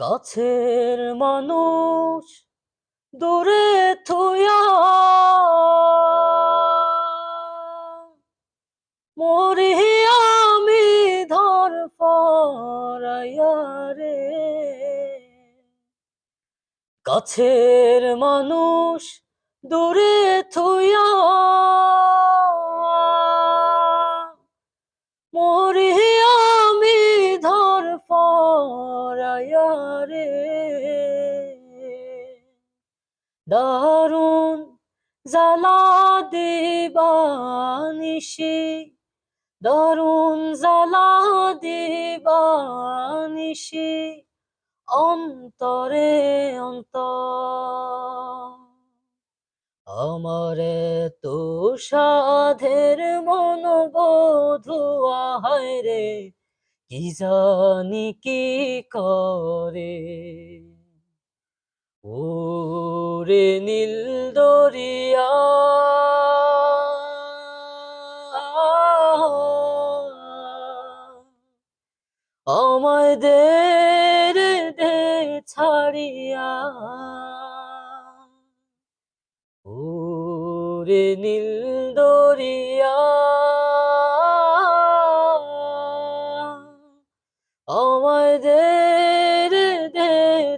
কাছের মানুষ দূরে থুয়া। মরি আমি ধর রে। কাছের মানুষ দূরে থুয়া। দারুণ জ্বালা দিবানিসি দারুণ জ্বালা দিবানিসি অন্তরে অন্তর। আমারে তো সাধের মন বধুয়া হায় রে, কি জানি কি করে? ওরে নীল দরিয়া। আমায় দে দে ছাড়িয়া। ওরে নীল দরিয়া। আমায় দে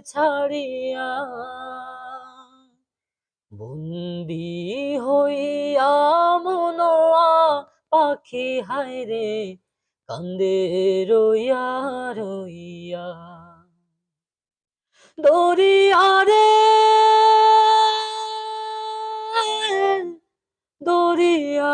ছাড়িয়া। বন্দি হইয়া মনোয়া পাখি হায় রে কান্দে রইয়া রইয়া। দরিয়া রে দরিয়া